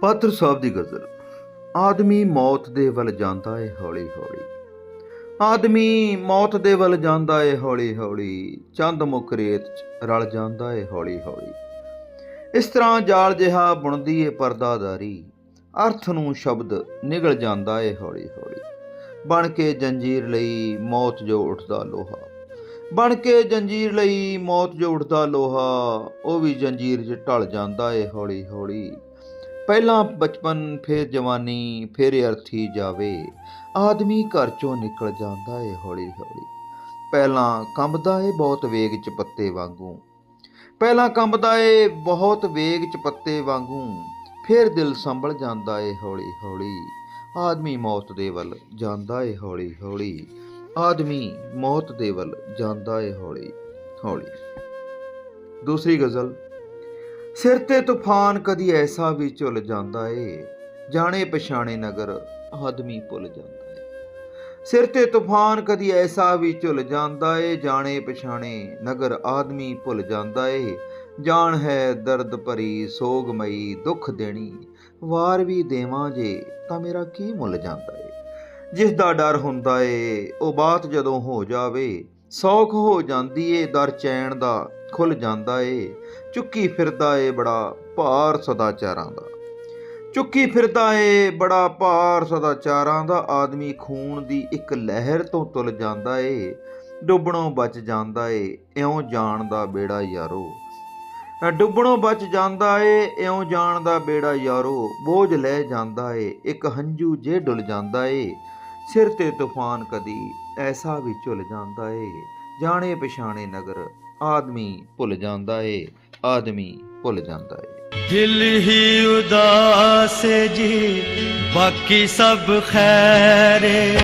ਪਾਤਰ ਸਾਹਿਬ ਦੀ ਗਜ਼ਲ। ਆਦਮੀ ਮੌਤ ਦੇ ਵੱਲ ਜਾਂਦਾ ਏ ਹੌਲੀ ਹੌਲੀ ਆਦਮੀ ਮੌਤ ਦੇ ਵੱਲ ਜਾਂਦਾ ਏ ਹੌਲੀ ਹੌਲੀ ਚੰਦ ਮੁੱਕ ਰੇਤ ਚ ਰਲ ਜਾਂਦਾ ਏ ਹੌਲੀ ਹੌਲੀ ਇਸ ਤਰ੍ਹਾਂ ਜਾਲ ਜਿਹਾ ਬੁਣਦੀ ਏ ਪਰਦਾਦਾਰੀ। ਅਰਥ ਨੂੰ ਸ਼ਬਦ ਨਿਗਲ ਜਾਂਦਾ ਏ ਹੌਲੀ ਹੌਲੀ ਬਣ ਕੇ ਜੰਜੀਰ ਲਈ ਮੌਤ ਜੋ ਉੱਠਦਾ ਲੋਹਾ। ਬਣ ਕੇ ਜੰਜੀਰ ਲਈ ਮੌਤ ਜੋ ਉੱਠਦਾ ਲੋਹਾ, ਉਹ ਵੀ ਜੰਜੀਰ 'ਚ ਢਲ ਜਾਂਦਾ ਏ ਹੌਲੀ ਹੌਲੀ ਪਹਿਲਾਂ ਬਚਪਨ, ਫਿਰ ਜਵਾਨੀ, ਫਿਰ ਅਰਥੀ ਜਾਵੇ। ਆਦਮੀ ਘਰ ਚੋਂ ਨਿਕਲ ਜਾਂਦਾ ਏ ਹੌਲੀ ਹੌਲੀ ਪਹਿਲਾਂ ਕੰਬਦਾ ਏ ਬਹੁਤ ਵੇਗ 'ਚ ਪੱਤੇ ਵਾਂਗੂ। ਪਹਿਲਾਂ ਕੰਬਦਾ ਏ ਬਹੁਤ ਵੇਗ 'ਚ ਪੱਤੇ ਵਾਂਗੂ। ਫਿਰ ਦਿਲ ਸੰਭਲ ਜਾਂਦਾ ਏ ਹੌਲੀ ਹੌਲੀ ਆਦਮੀ ਮੌਤ ਦੇ ਵੱਲ ਜਾਂਦਾ ਏ ਹੌਲੀ ਹੌਲੀ ਆਦਮੀ ਮੌਤ ਦੇ ਵੱਲ ਜਾਂਦਾ ਏ ਹੌਲੀ ਹੌਲੀ ਦੂਸਰੀ ਗਜ਼ਲ। ਸਿਰ ਤੇ ਤੂਫਾਨ ਕਦੀ ਐਸਾ ਵੀ ਝੁੱਲ ਜਾਂਦਾ ਏ, ਜਾਣੇ ਪਛਾਣੇ ਨਗਰ ਆਦਮੀ ਭੁੱਲ ਜਾਂਦਾ ਏ। ਸਿਰ ਤੇ ਤੂਫਾਨ ਕਦੀ ਐਸਾ ਵੀ ਝੁੱਲ ਜਾਂਦਾ ਏ, ਜਾਣੇ ਪਛਾਣੇ ਨਗਰ ਆਦਮੀ ਭੁੱਲ ਜਾਂਦਾ ਏ। ਜਾਣ ਹੈ ਦਰਦ ਭਰੀ ਸੋਗਮਈ ਦੁੱਖ ਦੇਣੀ, ਵਾਰ ਵੀ ਦੇਵਾਂ ਜੇ ਤਾਂ ਮੇਰਾ ਕੀ ਮੁੱਲ ਜਾਂਦਾ ਏ। ਜਿਸ ਦਾ ਡਰ ਹੁੰਦਾ ਏ, ਉਹ ਬਾਤ ਜਦੋਂ ਹੋ ਜਾਵੇ, ਸੌਖ ਹੋ ਜਾਂਦੀ ਏ, ਦਰ ਚੈਣ ਦਾ ਖੁੱਲ ਜਾਂਦਾ ਏ, ਚੁੱਕੀ ਫਿਰਦਾ ਏ ਬੜਾ ਭਾਰ ਸਦਾਚਾਰਾਂ ਦਾ। ਚੁੱਕੀ ਫਿਰਦਾ ਏ ਬੜਾ ਭਾਰ ਸਦਾਚਾਰਾਂ ਦਾ, ਆਦਮੀ ਖੂਨ ਦੀ ਇੱਕ ਲਹਿਰ ਤੋਂ ਤੁਲ ਜਾਂਦਾ ਏ, ਡੁੱਬਣੋਂ ਬਚ ਜਾਂਦਾ ਏ, ਇਉਂ ਜਾਣ ਦਾ ਬੇੜਾ ਯਾਰੋ। ਡੁੱਬਣੋਂ ਬਚ ਜਾਂਦਾ ਏ, ਇਉਂ ਜਾਣ ਦਾ ਬੇੜਾ ਯਾਰੋ, ਬੋਝ ਲੈ ਜਾਂਦਾ ਏ, ਇੱਕ ਹੰਝੂ ਜੇ ਡੁੱਲ ਜਾਂਦਾ ਏ, ਸਿਰ ਤੇ ਤੂਫਾਨ ਕਦੀ ਐਸਾ ਵੀ ਝੁੱਲ ਜਾਂਦਾ ਏ, ਜਾਣੇ ਪਛਾਣੇ ਨਗਰ ਆਦਮੀ ਭੁੱਲ ਜਾਂਦਾ ਏ, ਆਦਮੀ ਭੁੱਲ ਜਾਂਦਾ ਏ। ਦਿਲ ਹੀ ਉਦਾਸ ਜੀ, ਬਾਕੀ ਸਭ ਖੈਰੇ